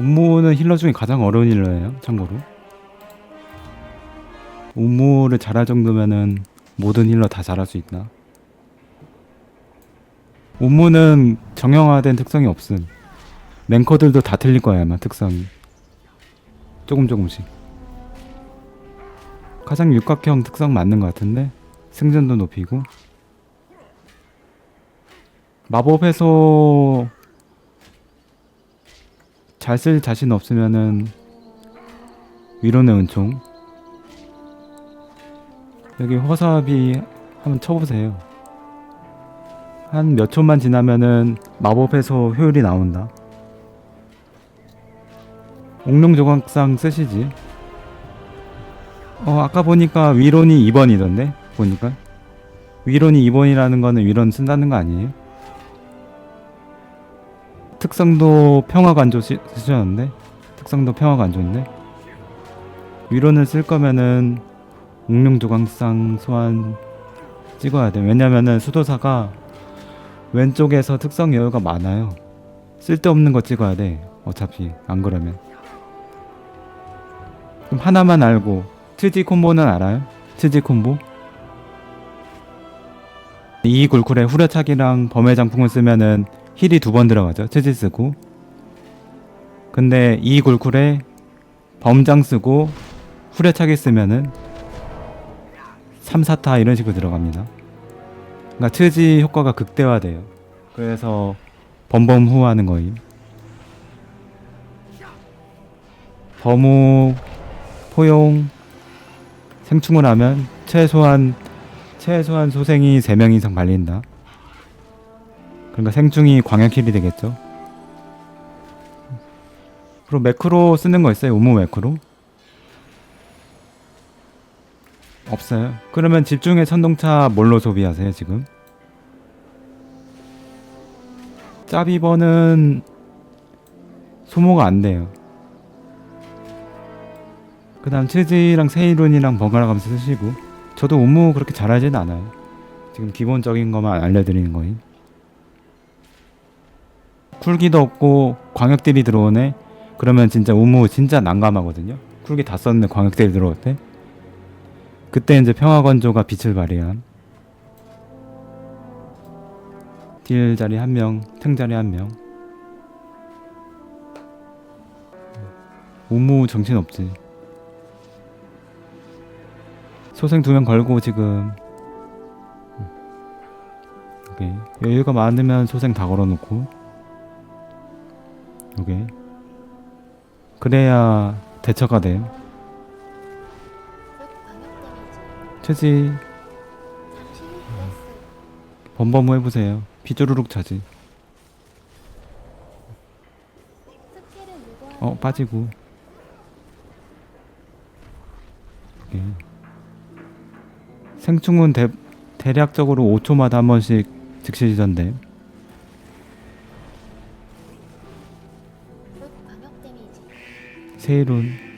운무는 힐러 중에 가장 어려운 힐러예요. 참고로. 운무를 잘할 정도면은 모든 힐러 다 잘할 수 있나? 운무는 정형화된 특성이 없음. 랭커들도 다 틀릴 거야 아마 특성이. 조금 조금씩. 가장 육각형 특성 맞는 것 같은데 승전도 높이고 마법 해소 잘 쓸 자신 없으면은 위로의 은총. 여기 허사비 한번 쳐보세요. 한 몇 초만 지나면은 마법 해소 효율이 나온다. 옥룡 조각상 쓰시지. 어 아까 보니까 위론이 2번이던데 보니까. 위론이 2번이라는 거는 위론 쓴다는 거 아니에요? 특성도 평화관조 쓰- 쓰셨는데? 특성도 평화관조인데? 위론을 쓸 거면은 옥룡조광상 소환 찍어야 돼. 왜냐면은 수도사가 왼쪽에서 특성 여유가 많아요. 쓸데없는 거 찍어야 돼 어차피. 안 그러면. 그럼 하나만 알고. 트지 콤보는 알아요? 트지 콤보? 이 굴쿨에 후려차기랑 범의 장풍을 쓰면은 힐이 두 번 들어가죠. 트지 쓰고. 근데 이 굴쿨에 범장 쓰고 후려차기 쓰면은 3, 4타 이런 식으로 들어갑니다. 그러니까 트지 효과가 극대화돼요. 그래서 범범 후 하는 거임. 범후 포용 생충을 하면 최소한 최소한 소생이 3명 이상 발린다. 그러니까 생충이 광역 힐이 되겠죠. 그리고 매크로 쓰는 거 있어요? 우무 매크로? 없어요. 그러면 집중의 천동차 뭘로 소비하세요, 지금? 짜비버는 소모가 안 돼요. 그 다음 치즈랑 세이룬이랑 번갈아 가면서 쓰시고 저도 업무 그렇게 잘하진 않아요 지금 기본적인 것만 알려드리는 거임 쿨기도 없고 광역들이 들어오네? 그러면 진짜 우무 진짜 난감하거든요. 쿨기 다 썼는데 광역들이 들어올 때. 그때 이제 평화건조가 빛을 발휘함 딜 자리 한 명 탱 자리 한 명. 우무 정신 없지. 소생 두 명 걸고 지금. 음. 여유가 많으면 소생 다 걸어놓고 오케이 그래야 대처가 돼. 체지. 범범무 해보세요. 피조르륵 차지. 어 빠지고. 오케이 생충은 대, 대략적으로 5초마다 한 번씩 즉시 지전됨 세일운